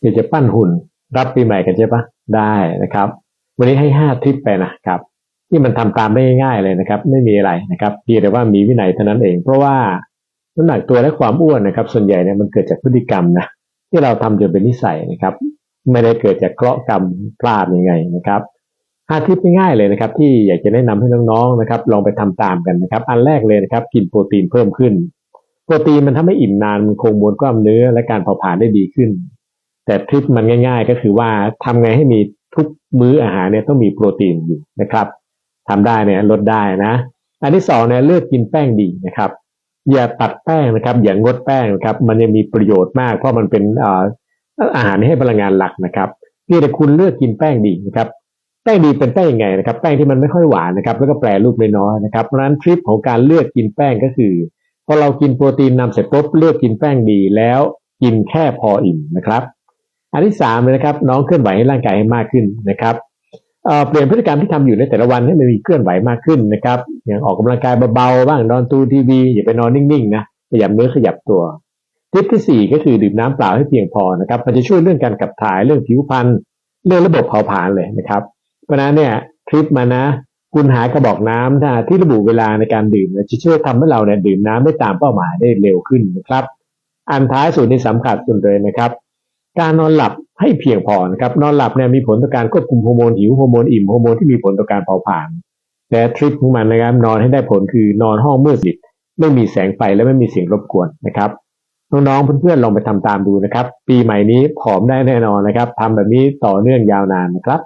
อยากจะปั้นหุ่น รับปีใหม่กันใช่ปะได้นะครับ วันนี้ให้ห้าทริปไปนะครับที่มันทำตามได้ง่ายเลยนะครับ ไม่มีอะไรนะครับเพียงแต่ว่ามีวินัยเท่านั้นเอง เพราะว่าน้ำหนักตัวและความอ้วนนะครับ ส่วนใหญ่เนี่ยมันเกิดจากพฤติกรรมนะที่เราทำจนเป็นนิสัยนะครับ ไม่ได้เกิดจากเคราะห์กรรมพลาดยังไงนะครับห้าทริปง่ายเลยนะครับ ที่อยากจะแนะนำให้น้องๆนะครับ ลองไปทำตามกันนะครับ อันแรกเลยนะครับ กินโปรตีนเพิ่มขึ้น โปรตีนมันทำให้อิ่มนานมันคงมวลกล้ามเนื้อและการเผาผลาญได้ดีขึ้น แต่ทริปมันง่าย ๆ ก็คือว่าทำไงให้มีทุกมื้ออาหารเนี่ยต้องมีโปรตีนอยู่นะครับทำได้เนี่ยลดได้นะ อันที่สองเนี่ยเลือกกินแป้งดีนะครับ อย่าตัดแป้งนะครับ อย่างงดแป้งนะครับ มันยังมีประโยชน์มาก เพราะมันเป็นอาหารที่ให้พลังงานหลักนะครับเพียงแต่คุณเลือกกินแป้งดีนะครับแป้งดีเป็นแป้งยังไงนะครับ แป้งที่มันไม่ค่อยหวานนะครับ แล้วก็แปรรูปน้อยๆนะครับเพราะฉะนั้นทริปของการเลือกกินแป้งก็คือพอเรากินโปรตีนนำเสร็จปุ๊บเลือกกินแป้งดีแล้วกินแค่พออิ่มนะครับ อันที่สามเลยนะครับ น้องเคลื่อนไหวให้ร่างกายให้มากขึ้นนะครับเเปลี่ยนพฤติกรรมที่ทำอยู่ในแต่ละวันให้มันมีเคลื่อนไหวมากขึ้นนะครับ อย่างออกกำลังกายเบาๆบ้างนอนตูทีวีอย่าไปนอนนิ่งๆนะขยับเนื้อขยับตัวทิปที่สี่ก็คือดื่มน้ำเปล่าให้เพียงพอนะครับมันจะช่วยเรื่องการขับถ่ายเรื่องผิวพรรณเรื่องระบบเผาผลาญเลยนะครับ เพราะนั้นเนี่ยทริปมานะ คุณหากระบอกน้ำที่ระบุเวลาในการดื่มจะช่วยทำให้เราเนี่ยดื่มน้ำได้ตามเป้าหมายได้เร็วขึ้นนะครับ อันท้ายสุดที่สำคัญสุดเลยนะครับ การนอนหลับให้เพียงพอนะครับนอนหลับเนี่ยมีผลต่อการควบคุมฮอร์โมนหิวฮอร์โมนอิ่มฮอร์โมนที่มีผลต่อการเผาผลาญแต่ทริปของมันนะครับนอนให้ได้ผลคือนอนห้องมืดสนิทไม่มีแสงไฟและไม่มีเสียงรบกวนนะครับน้องๆเพื่อนๆลองไปทำตามดูนะครับ ปีใหม่นี้ผอมได้แน่นอนนะครับทำแบบนี้ต่อเนื่องยาวนานนะครับ